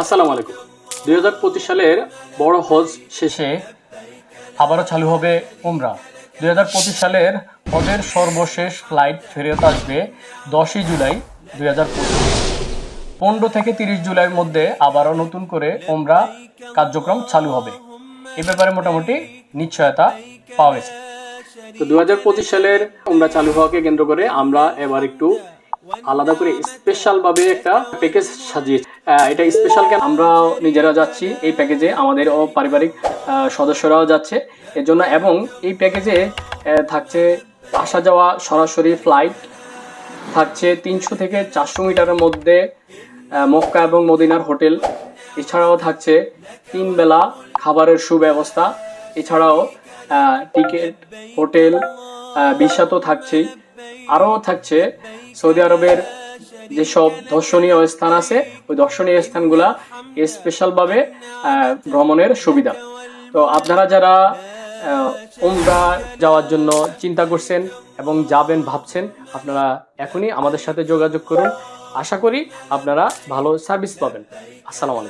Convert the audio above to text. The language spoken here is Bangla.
আসসালামু আলাইকুম। দুই হাজার পঁচিশ সালের বড় হজ শেষে আবারও চালু হবে উমরা। দুই হাজার পঁচিশ সালের হজের সর্বশেষ ফ্লাইট ফেরত আসবে দশই জুলাই দুই হাজার পনেরো থেকে তিরিশ জুলাইয়ের মধ্যে আবারও নতুন করে উমরা কার্যক্রম চালু হবে। এ ব্যাপারে মোটামুটি নিশ্চয়তা পাওয়া গেছে। তো দু হাজার পঁচিশ সালের উমরা চালু হওয়াকে কেন্দ্র করে আমরা এবার একটু আলাদা করে স্পেশালভাবে একটা প্যাকেজ সাজিয়েছি। এটা স্পেশাল কেন আমরা নিজেরা যাচ্ছি এই প্যাকেজে আমাদের ও পারিবারিক সদস্যরাও যাচ্ছে। এর জন্য এবং এই প্যাকেজে থাকছে আসা যাওয়া সরাসরি ফ্লাইট থাকছে তিনশো থেকে চারশো মিটারের মধ্যে মক্কা এবং মদিনার হোটেল। এছাড়াও থাকছে তিন বেলা খাবারের সুব্যবস্থা। এছাড়াও টিকিট হোটেল ভিসা থাকছেই। আরও থাকছে সৌদি আরবের যেসব দর্শনীয় স্থান আছে, ওই দর্শনীয় স্থানগুলা স্পেশালভাবে ভ্রমণের সুবিধা। তো আপনারা যারা ওমরা যাওয়ার জন্য চিন্তা করছেন এবং যাবেন ভাবছেন, আপনারা এখনই আমাদের সাথে যোগাযোগ করুন। আশা করি আপনারা ভালো সার্ভিস পাবেন। আসসালামু আলাইকুম।